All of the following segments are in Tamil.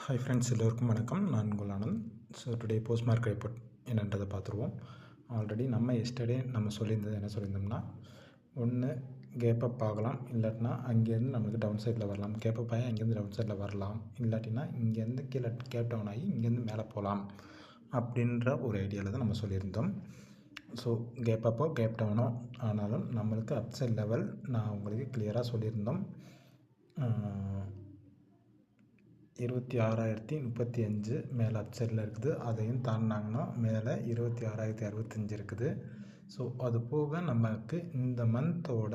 ஹாய் ஃப்ரெண்ட்ஸ் எல்லோருக்கும் வணக்கம். நான் உங்கள் Anand. So today post market report என்னன்றதை பார்த்துருவோம். ஆல்ரெடி நம்ம எஸ்டர்டே நம்ம சொல்லியிருந்தது என்ன சொல்லியிருந்தோம்னா ஒன்று கேப்பப் ஆகலாம். இல்லாட்டினா அங்கேருந்து நம்மளுக்கு டவுன் சைடில் வரலாம் கேப்பப் ஆகி அங்கேருந்து டவுன் சைடில் வரலாம். இல்லாட்டினா இங்கேருந்து கீழே கேப் டவுன் ஆகி இங்கேருந்து மேலே போகலாம். அப்படின்ற ஒரு ஐடியாவில் தான் நம்ம சொல்லியிருந்தோம். ஸோ கேப் அப்போ கேப் டவுனோ ஆனாலும் நம்மளுக்கு அப்சைட் லெவல் நான் உங்களுக்கு கிளியராக சொல்லியிருந்தோம். இருபத்தி ஆறாயிரத்தி முப்பத்தி அஞ்சு மேலே அப் சைடில் இருக்குது. அதையும் தாண்டினாங்கன்னா மேலே இருபத்தி ஆறாயிரத்தி அறுபத்தஞ்சு இருக்குது. ஸோ அது போக நமக்கு இந்த மந்தோட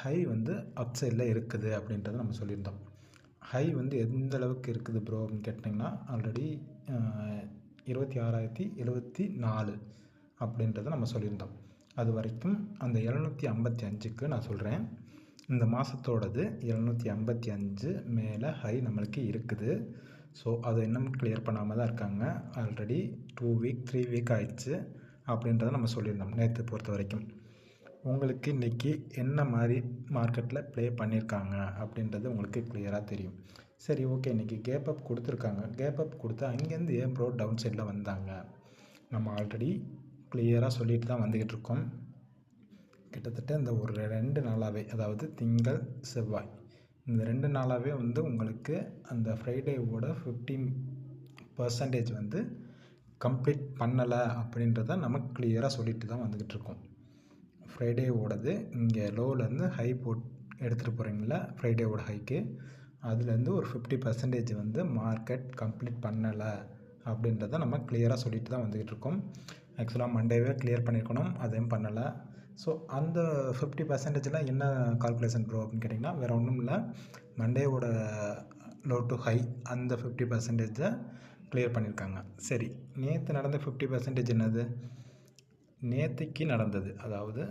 ஹை வந்து அப் சைடில் இருக்குது அப்படின்றத நம்ம சொல்லியிருந்தோம். ஹை வந்து எந்த அளவுக்கு இருக்குது ப்ரோ அப்படின்னு கேட்டிங்கன்னா ஆல்ரெடி இருபத்தி ஆறாயிரத்தி எழுபத்தி நாலு அப்படின்றத நம்ம சொல்லியிருந்தோம். அது வரைக்கும் அந்த எழுநூற்றி ஐம்பத்தி அஞ்சுக்கு நான் சொல்கிறேன் இந்த மாதத்தோடது எழுநூற்றி ஐம்பத்தி அஞ்சு மேலே ஹை நம்மளுக்கு இருக்குது. ஸோ அதை இன்னும் கிளியர் பண்ணாமல் தான் இருக்காங்க. Already two week three week ஆயிடுச்சு அப்படின்றத நம்ம சொல்லியிருந்தோம் நேற்று பொறுத்த வரைக்கும். உங்களுக்கு இன்றைக்கி என்ன மாதிரி மார்க்கெட்டில் ப்ளே பண்ணியிருக்காங்க அப்படின்றது உங்களுக்கு கிளியராக தெரியும். சரி ஓகே இன்றைக்கி கேப் அப் கொடுத்துருக்காங்க. கேப் அப் கொடுத்து அங்கேருந்து ஏன் ப்ரோ டவுன் சைடில் வந்தாங்க? நம்ம ஆல்ரெடி கிளியராக சொல்லிட்டு தான் வந்துக்கிட்டு இருக்கோம். கிட்டத்தட்ட இந்த ஒரு ரெண்டு நாளாகவே அதாவது திங்கள் செவ்வாய். இந்த ரெண்டு நாளாகவே வந்து உங்களுக்கு அந்த ஃப்ரைடேவோட ஃபிஃப்டீன் பர்சன்டேஜ் வந்து கம்ப்ளீட் பண்ணலை அப்படின்றத நம்ம கிளியராக சொல்லிட்டு தான் வந்துக்கிட்டு இருக்கோம். ஃப்ரைடேவோடது இங்கே லோவிலேருந்து ஹை போட் எடுத்துகிட்டு போகிறீங்களா ஃப்ரைடேவோட ஹைக்கு அதுலேருந்து ஒரு ஃபிஃப்டி பர்சன்டேஜ் வந்து மார்க்கெட் கம்ப்ளீட் பண்ணலை அப்படின்றத நம்ம கிளியராக சொல்லிட்டு தான் வந்துக்கிட்டு இருக்கோம். ஆக்சுவலாக மண்டேவே கிளியர் பண்ணியிருக்கணும் அதையும் பண்ணலை. ஸோ அந்த ஃபிஃப்டி பர்சன்டேஜில் என்ன கால்குலேஷன் ப்ரோ அப்படின்னு கேட்டிங்கன்னா வேறு ஒன்றும் இல்லை. மண்டேவோட லோ டு ஹை அந்த ஃபிஃப்டி பர்சன்டேஜை கிளியர் பண்ணியிருக்காங்க சரி நேற்று நடந்த ஃபிஃப்டி பர்சன்டேஜ் என்னது? நேற்றுக்கு நடந்தது அதாவது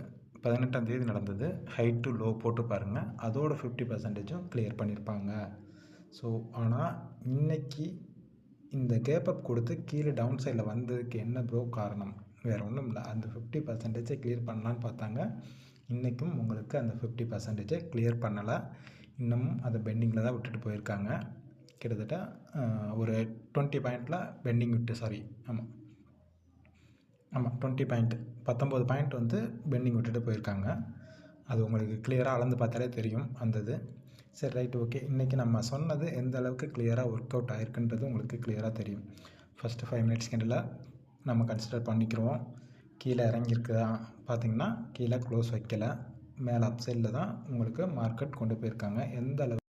பதினெட்டாம் தேதி நடந்தது. ஹை டு லோ போட்டு பாருங்கள் அதோட ஃபிஃப்டி பர்சன்டேஜும் கிளியர் பண்ணியிருப்பாங்க ஸோ ஆனால் இன்றைக்கி இந்த கேப் அப் கொடுத்து கீழே டவுன் சைடில் வந்ததுக்கு என்ன ப்ரோ காரணம்? வேறு ஒன்றும் இல்லை. அந்த ஃபிஃப்டி பர்சன்டேஜை கிளியர் பண்ணலான்னு பார்த்தாங்க. இன்றைக்கும் உங்களுக்கு அந்த ஃபிஃப்டி பர்சன்டேஜை கிளியர் பண்ணலை. இன்னமும் அதை பெண்டிங்கில் தான் விட்டுட்டு போயிருக்காங்க. கிட்டத்தட்ட ஒரு டுவெண்ட்டி பாயிண்டில் பெண்டிங் விட்டு சாரி ஆமாம் ஆமாம் டுவெண்ட்டி பாயிண்ட் பத்தொம்போது பாயிண்ட் வந்து பெண்டிங் விட்டுட்டு போயிருக்காங்க. அது உங்களுக்கு கிளியராக அளந்து பார்த்தாலே தெரியும் அந்த இது. சரி ரைட் ஓகே இன்றைக்கி நம்ம சொன்னது எந்த அளவுக்கு கிளியராக ஒர்க் அவுட் ஆயிருக்குன்றது உங்களுக்கு கிளியராக தெரியும். ஃபஸ்ட்டு ஃபைவ் மினிட்ஸ் கேண்டில் நம்ம கன்சிடர் பண்ணிக்கிறோம். கீழே இறங்கியிருக்குதா? பார்த்திங்கன்னா கீழே க்ளோஸ் வைக்கலை. மேலே அப் சைடில் தான் உங்களுக்கு மார்க்கெட் கொண்டு போயிருக்காங்க. எந்த அளவு